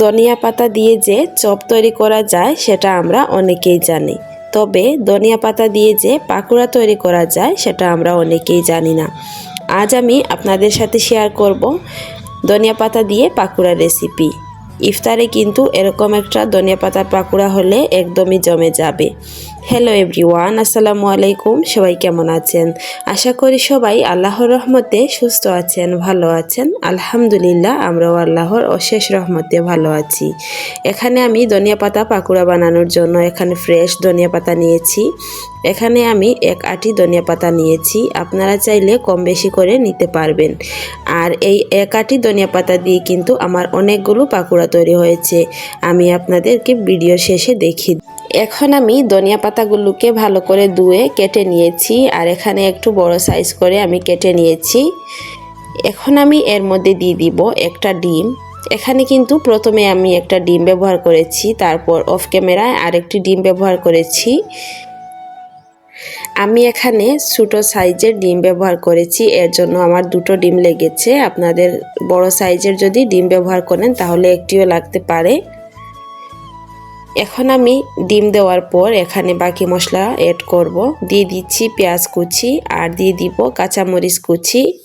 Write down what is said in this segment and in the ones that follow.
ধনিয়া পাতা দিয়ে যে চপ তৈরি করা যায়, সেটা আমরা অনেকেই জানি। তবে ধনিয়া পাতা দিয়ে যে পাকুড়া তৈরি করা যায়, সেটা আমরা অনেকেই জানি না। আজ আমি আপনাদের সাথে শেয়ার করব ধনিয়া পাতা দিয়ে পাকুড়া রেসিপি ইফতারে কিন্তু এরকম একটা ধনিয়া পাতার পাকুড়া হলে একদমই জমে যাবে। হ্যালো এভরিওয়ান আসসালামু আলাইকুম, সবাই কেমন আছেন? আশা করি সবাই আল্লাহর রহমতে সুস্থ আছেন, ভালো আছেন। আলহামদুলিল্লাহ, আমরাও আল্লাহর অশেষ রহমতে ভালো আছি। এখানে আমি ধনিয়া পাতা পাকুড়া বানানোর জন্য এখানে ফ্রেশ ধনিয়া পাতা নিয়েছি। এখানে আমি এক আটি ধনিয়া পাতা নিয়েছি, আপনারা চাইলে কম বেশি করে নিতে পারবেন। আর এই এক আটি ধনিয়া পাতা দিয়ে কিন্তু আমার অনেকগুলো পাকুড়া তৈরি হয়েছে। আমি আপনাদেরকে ভিডিওর শেষে দেখি এখন আমি ধনিয়া পাতাগুলোকে ভালো করে ধুয়ে কেটে নিয়েছি, আর এখানে একটু বড় সাইজ করে আমি কেটে নিয়েছি। এখন আমি এর মধ্যে দিয়ে দিব একটা ডিম। এখানে কিন্তু প্রথমে আমি একটা ডিম ব্যবহার করেছি, তারপর অফ ক্যামেরায় আরেকটি ডিম ব্যবহার করেছি। আমি এখানে ছোটো সাইজের ডিম ব্যবহার করেছি, এর জন্য আমার দুটো ডিম লেগেছে। আপনাদের বড় সাইজের যদি ডিম ব্যবহার করেন, তাহলে একটিও লাগতে পারে। এখন আমি ডিম দেওয়ার পর এখানে বাকি মশলা এড করব। দিয়ে দিচ্ছি পেঁয়াজ কুচি আর দিয়ে দিব কাঁচামরিচ কুচি।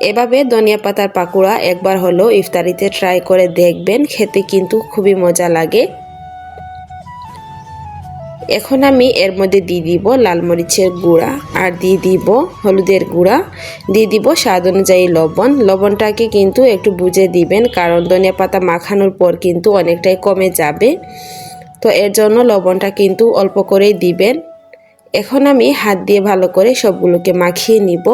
এভাবে ধনিয়া পাতার পাকুড়া একবার হলো ইফতারিতে ট্রাই করে দেখবেন, খেতে কিন্তু খুবই মজা লাগে। এখন আমি এর মধ্যে দিয়ে দিব লাল মরিচের গুঁড়া আর দিয়ে দিব হলুদের গুঁড়া। দিয়ে দিব স্বাদ অনুযায়ী লবণ। লবণটাকে কিন্তু একটু বুঝে দিবেন, কারণ ধনিয়া পাতা মাখানোর পর কিন্তু অনেকটাই কমে যাবে। তো এর জন্য লবণটা কিন্তু অল্প করেই দিবেন। এখন আমি হাত দিয়ে ভালো করে সবগুলোকে মাখিয়ে নিব।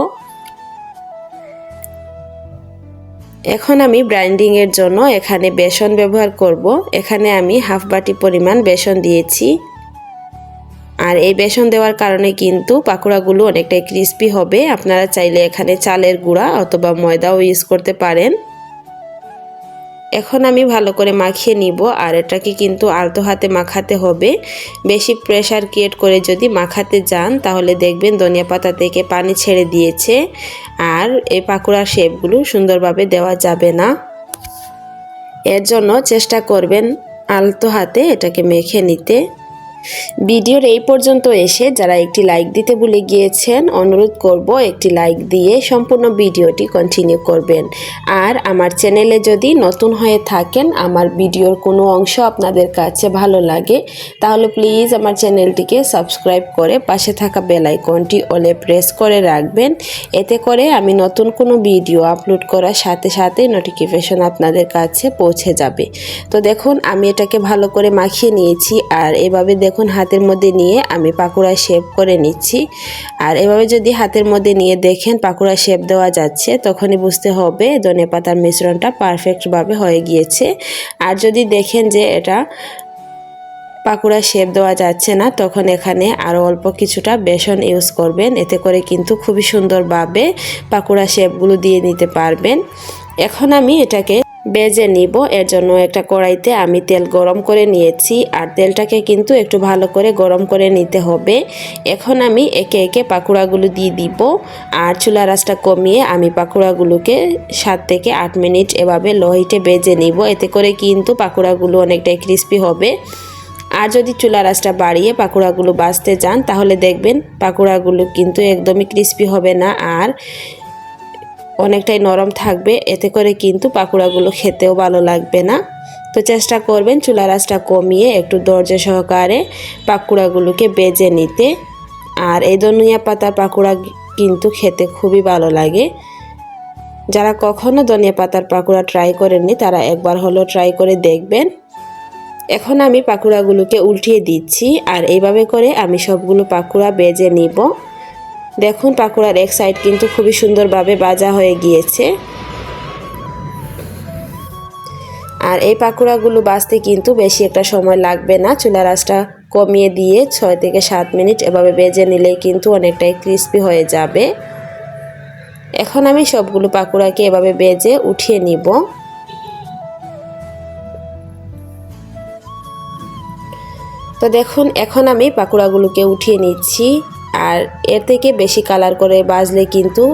এখন আমি ব্রাইন্ডিংয়ের জন্য এখানে বেসন ব্যবহার করব। এখানে আমি হাফ বাটি পরিমাণ বেসন দিয়েছি। আর এই বেসন দেওয়ার কারণে কিন্তু পাকোড়াগুলো অনেকটাই ক্রিস্পি হবে। আপনারা চাইলে এখানে চালের গুঁড়া অথবা ময়দাও ইউজ করতে পারেন। এখন আমি ভালো করে মাখিয়ে নিব আর এটাকে কিন্তু আলতো হাতে মাখাতে হবে। বেশি প্রেশার ক্রিয়েট করে যদি মাখাতে যান, তাহলে দেখবেন ধনিয়া পাতা থেকে পানি ছেড়ে দিয়েছে আর এই পাকোড়ার শেপগুলো সুন্দরভাবে দেওয়া যাবে না। এর জন্য চেষ্টা করবেন আলতো হাতে এটাকে মেখে নিতে। ভিডিওর এই পর্যন্ত এসে যারা একটি লাইক দিতে ভুলে গিয়েছেন, অনুরোধ করব একটি লাইক দিয়ে সম্পূর্ণ ভিডিওটি কন্টিনিউ করবেন। আর আমার চ্যানেলে যদি নতুন হয়ে থাকেন, আমার ভিডিওর কোনো অংশ আপনাদের কাছে ভালো লাগে, তাহলে প্লিজ আমার চ্যানেলটিকে সাবস্ক্রাইব করে পাশে থাকা বেল আইকনটি অলে প্রেস করে রাখবেন। এতে করে আমি নতুন কোনো ভিডিও আপলোড করার সাথে সাথে নোটিফিকেশন আপনাদের কাছে পৌঁছে যাবে। তো দেখুন, আমি এটাকে ভালো করে মাখিয়ে নিয়েছি, আর এভাবে দেখ দেখুন, হাতের মধ্যে নিয়ে আমি পাকুড়া শেপ করে নিচ্ছি। আর এভাবে যদি হাতের মধ্যে নিয়ে দেখেন পাকুড়া শেপ দেওয়া যাচ্ছে, তখনই বুঝতে হবে ধনে পাতার মিশ্রণটা পারফেক্টভাবে হয়ে গিয়েছে। আর যদি দেখেন যে এটা পাকুড়া শেপ দেওয়া যাচ্ছে না, তখন এখানে আরও অল্প কিছুটা বেসন ইউজ করবেন। এতে করে কিন্তু খুবই সুন্দরভাবে পাকুড়া শেপগুলো দিয়ে নিতে পারবেন। এখন আমি এটাকে বেজে নিব এর জন্য একটা কড়াইতে আমি তেল গরম করে নিয়েছি। আর তেলটাকে কিন্তু একটু ভালো করে গরম করে নিতে হবে। এখন আমি একে একে পাকুড়াগুলো দিয়ে দিব। আর চুলা রাসটা কমিয়ে আমি পাকুড়াগুলোকে সাত থেকে আট মিনিট এভাবে লোহিটে বেজে নিব। এতে করে কিন্তু পাকুড়াগুলো অনেকটাই ক্রিস্পি হবে। আর যদি চুলা রাসটা বাড়িয়ে পাকুড়াগুলো বাঁচতে যান, তাহলে দেখবেন পাকুড়াগুলো কিন্তু একদমই ক্রিস্পি হবে না। আর অনেকটাই নরম থাকবে, এতে করে কিন্তু পাকুড়াগুলো খেতেও ভালো লাগবে না। তো চেষ্টা করবেন চুলা রাসটা কমিয়ে একটু দরজা সহকারে পাকুড়াগুলোকে বেজে নিতে। আর এই ধনিয়া পাতার পাকুড়া কিন্তু খেতে খুবই ভালো লাগে। যারা কখনো ধনিয়া পাতার পাকুড়া ট্রাই করেননি, তারা একবার হলো ট্রাই করে দেখবেন। এখন আমি পাকুড়াগুলোকে উল্টিয়ে দিচ্ছি, আর এইভাবে করে আমি সবগুলো পাকুড়া বেজে নিব। দেখুন পাকুড়ার এক সাইড কিন্তু খুবই সুন্দরভাবে বাজা হয়ে গিয়েছে। আর এই পাকুড়াগুলো বাঁচতে কিন্তু বেশি একটা সময় লাগবে না। চুলার আঁচটা কমিয়ে দিয়ে ছয় থেকে সাত মিনিট এভাবে বেজে নিলে কিন্তু অনেকটাই ক্রিস্পি হয়ে যাবে। এখন আমি সবগুলো পাকুড়াকে এভাবে বেজে উঠিয়ে নিব। তো দেখুন, এখন আমি পাকুড়াগুলোকে উঠিয়ে নিচ্ছি। আর এর থেকে বেশি কালার করে বাজলে কিন্তু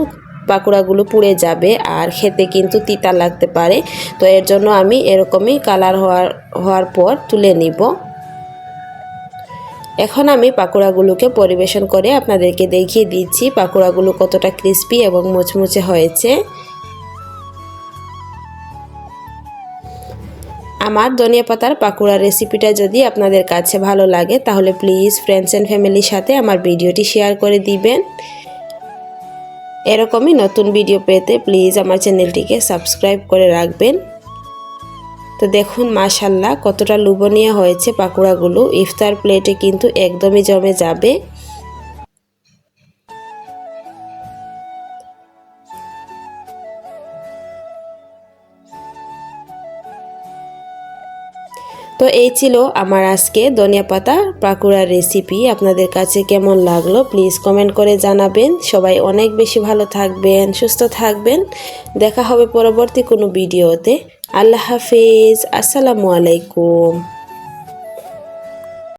পাকোড়াগুলো পুড়ে যাবে আর খেতে কিন্তু তিতা লাগতে পারে। তো এর জন্য আমি এরকমই কালার হওয়ার হওয়ার পর তুলে নিব। এখন আমি পাকোড়াগুলোকে পরিবেশন করে আপনাদেরকে দেখিয়ে দিচ্ছি পাকোড়াগুলো কতটা ক্রিস্পি এবং মুচমুচে হয়েছে। আমার ধনিয়া পাতার পাকুড়া রেসিপিটা যদি আপনাদের কাছে ভালো লাগে, তাহলে প্লিজ ফ্রেন্ডস অ্যান্ড ফ্যামিলির সাথে আমার ভিডিওটি শেয়ার করে দিবেন। এরকমই নতুন ভিডিও পেতে প্লিজ আমার চ্যানেলটিকে সাবস্ক্রাইব করে রাখবেন। তো দেখুন মাশাল্লাহ কতটা লুবনীয় হয়েছে পাকোড়াগুলো। ইফতার প্লেটে কিন্তু একদমই জমে যাবে। তো এই ছিল আমার আজকে ধনিয়া পাতা পাকুড়ার রেসিপি আপনাদের কাছে কেমন লাগল প্লিজ কমেন্ট করে জানাবেন। সবাই অনেক বেশি ভালো থাকবেন, সুস্থ থাকবেন। দেখা হবে পরবর্তী কোনো ভিডিওতে। আল্লাহ হাফিজ, আসসালামু আলাইকুম।